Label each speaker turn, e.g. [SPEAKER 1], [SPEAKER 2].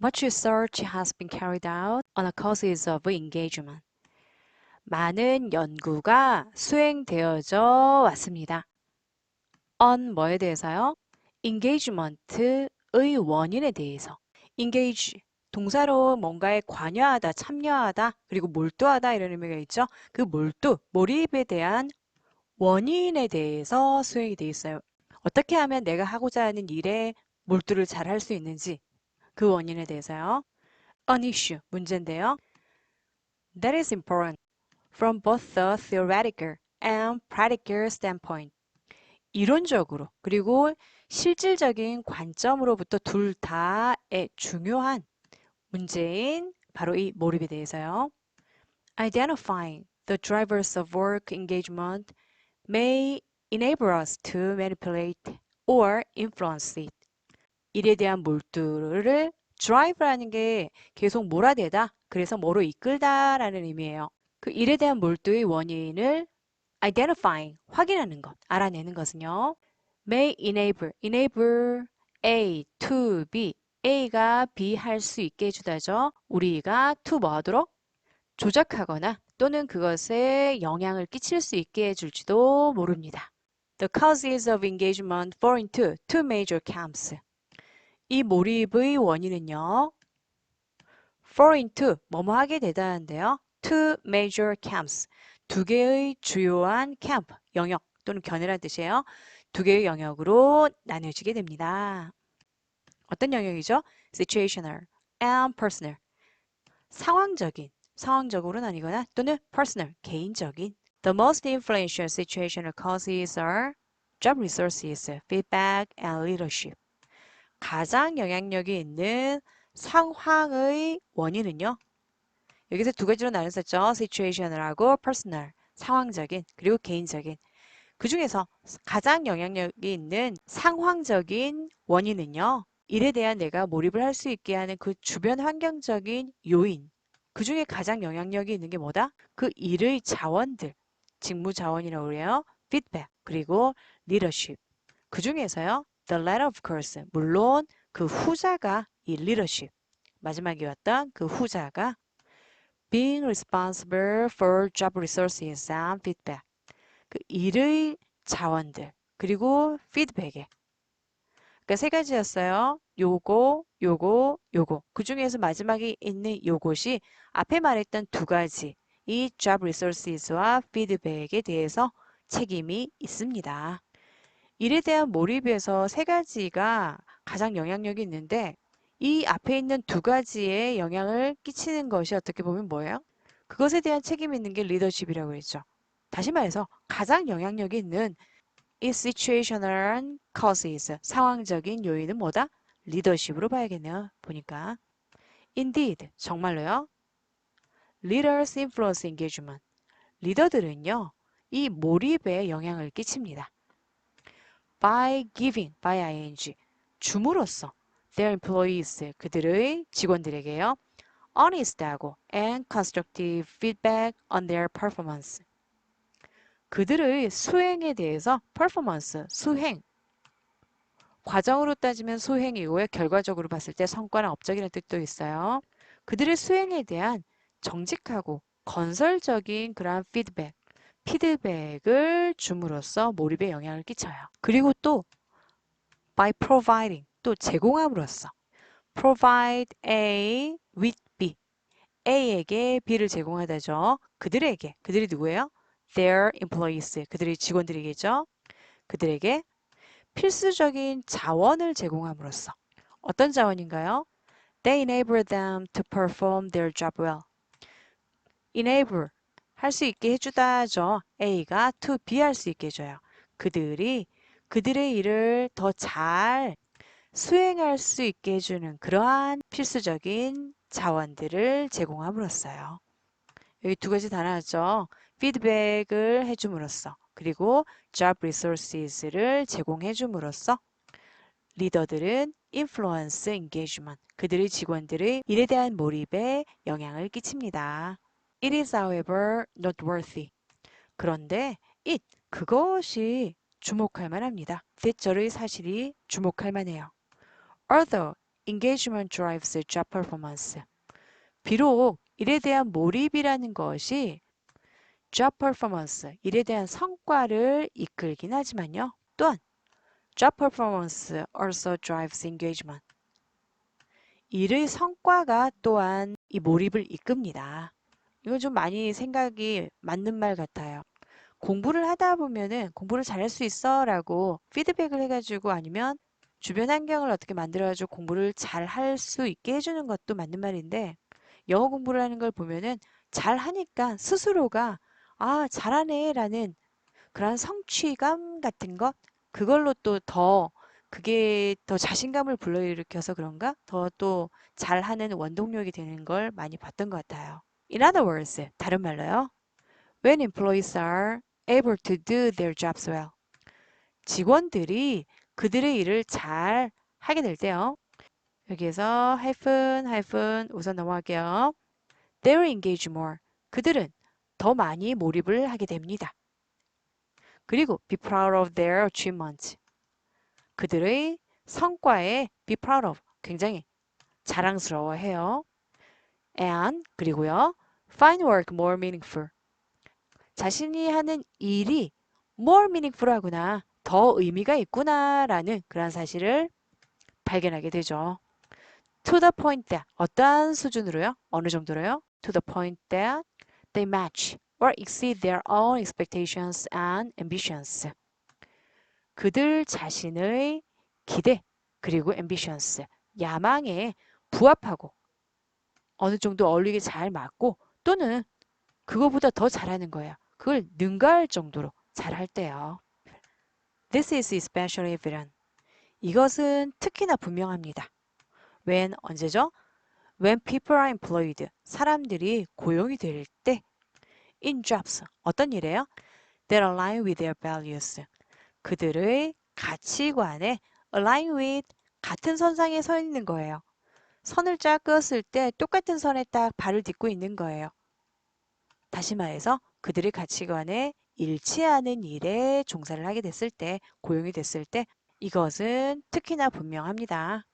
[SPEAKER 1] Much research has been carried out on the causes of engagement. 많은 연구가 수행되어져 왔습니다. on 뭐에 대해서요? engagement의 원인에 대해서. engage 동사로 뭔가에 관여하다, 참여하다, 그리고 몰두하다 이런 의미가 있죠. 그 몰두, 몰입에 대한 원인에 대해서 수행이 되어 있어요. 어떻게 하면 내가 하고자 하는 일에 몰두를 잘 할 수 있는지 그 원인에 대해서요. An issue, 문제인데요. That is important from both the theoretical and practical standpoint. 이론적으로 그리고 실질적인 관점으로부터 둘 다의 중요한 문제인 바로 이 몰입에 대해서요. Identifying the drivers of work engagement may enable us to manipulate or influence it. 일에 대한 몰두를 drive라는 게 계속 몰아대다, 그래서 뭐로 이끌다라는 의미예요. 그 일에 대한 몰두의 원인을 identifying, 확인하는 것, 알아내는 것은요. may enable, enable A to B, A가 B 할 수 있게 해주다죠. 우리가 to 뭐 하도록? 조작하거나 또는 그것에 영향을 끼칠 수 있게 해줄지도 모릅니다. The causes of engagement fall into two major camps. 이 몰입의 원인은요. fall into 뭐뭐 하게 되다는데요. two major camps. 두 개의 주요한 캠프, 영역 또는 견해란 뜻이에요. 두 개의 영역으로 나뉘어지게 됩니다. 어떤 영역이죠? situational and personal. 상황적인, 상황적으로 나뉘거나 또는 personal, 개인적인. The most influential situational causes are job resources, feedback, and leadership. 가장 영향력이 있는 상황의 원인은요. 여기서 두 가지로 나눴었죠. situational하고 personal, 상황적인, 그리고 개인적인. 그 중에서 가장 영향력이 있는 상황적인 원인은요. 일에 대한 내가 몰입을 할 수 있게 하는 그 주변 환경적인 요인. 그 중에 가장 영향력이 있는 게 뭐다? 그 일의 자원들, 직무 자원이라고 그래요. feedback, 그리고 leadership. 그 중에서요. The latter of course. 물론 그 후자가 이 leadership. 마지막이었던 그 후자가 being responsible for job resources and feedback. 그 일의 자원들 그리고 피드백에 그러니까 세 가지였어요. 요거, 요거, 요거. 그 중에서 마지막에 있는 요것이 앞에 말했던 두 가지 이 job resources와 feedback에 대해서 책임이 있습니다. 일에 대한 몰입에서 세 가지가 가장 영향력이 있는데 이 앞에 있는 두 가지에 영향을 끼치는 것이 어떻게 보면 뭐예요? 그것에 대한 책임이 있는 게 리더십이라고 했죠. 다시 말해서 가장 영향력이 있는 이 situational causes, 상황적인 요인은 뭐다? 리더십으로 봐야겠네요. 보니까. Indeed, 정말로요. Leaders influence engagement. 리더들은요, 이 몰입에 영향을 끼칩니다. By giving, by ing, 줌으로써 their employees, 그들의 직원들에게요. honest하고 and constructive feedback on their performance. 그들의 수행에 대해서 performance, 수행. 과정으로 따지면 수행이고요. 결과적으로 봤을 때 성과나 업적이라는 뜻도 있어요. 그들의 수행에 대한 정직하고 건설적인 그러한 피드백, 피드백을 줌으로써 몰입에 영향을 끼쳐요. 그리고 또 by providing, 또 제공함으로써 provide A with B A에게 B를 제공하다죠. 그들에게, 그들이 누구예요? Their employees, 그들의 직원들이겠죠. 그들에게 필수적인 자원을 제공함으로써 어떤 자원인가요? They enable them to perform their job well. enable 할 수 있게 해주다죠. A가 to B 할 수 있게 해줘요. 그들이 그들의 일을 더 잘 수행할 수 있게 해주는 그러한 필수적인 자원들을 제공함으로써요. 여기 두 가지 다 나왔죠. 피드백을 해줌으로써 그리고 job resources를 제공해줌으로써 리더들은 influence engagement 그들의 직원들의 일에 대한 몰입에 영향을 끼칩니다. It is however noteworthy. 그런데 it 그것이 주목할 만합니다. 대절의 사실이 주목할 만해요. Although engagement drives job performance. 비록 일에 대한 몰입이라는 것이 job performance, 일에 대한 성과를 이끌긴 하지만요. 또한 job performance also drives engagement. 일의 성과가 또한 이 몰입을 이끕니다. 이건 좀 많이 생각이 맞는 말 같아요. 공부를 하다 보면은 공부를 잘할 수 있어 라고 피드백을 해가지고 아니면 주변 환경을 어떻게 만들어가지고 공부를 잘 할 수 있게 해주는 것도 맞는 말인데 영어 공부를 하는 걸 보면은 잘 하니까 스스로가 아 잘하네 라는 그런 성취감 같은 것 그걸로 또 더 그게 더 자신감을 불러일으켜서 그런가 더 또 잘하는 원동력이 되는 걸 많이 봤던 것 같아요. In other words, 다른 말로요. When employees are able to do their jobs well. 직원들이 그들의 일을 잘 하게 될 때요. 여기에서 하이픈 하이픈 우선 넘어갈게요. They will engage more. 그들은 더 많이 몰입을 하게 됩니다. 그리고 be proud of their achievements. 그들의 성과에 be proud of 굉장히 자랑스러워해요. And 그리고요 find work more meaningful. 자신이 하는 일이 more meaningful 하구나, 더 의미가 있구나라는 그런 사실을 발견하게 되죠. To the point that 어떠한 수준으로요? 어느 정도로요? To the point that they match or exceed their own expectations and ambitions. 그들 자신의 기대 그리고 ambitions, 야망에 부합하고 어느 정도 어울리게 잘 맞고 또는 그거보다 더 잘하는 거예요. 그걸 능가할 정도로 잘할 때요. This is especially evident. 이것은 특히나 분명합니다. When 언제죠? When people are employed. 사람들이 고용이 될 때. In jobs. 어떤 일이에요? That align with their values. 그들의 가치관에 align with 같은 선상에 서 있는 거예요. 선을 쫙 그었을 때 똑같은 선에 딱 발을 딛고 있는 거예요. 다시 말해서 그들의 가치관에 일치하는 일에 종사를 하게 됐을 때, 고용이 됐을 때 이것은 특히나 분명합니다.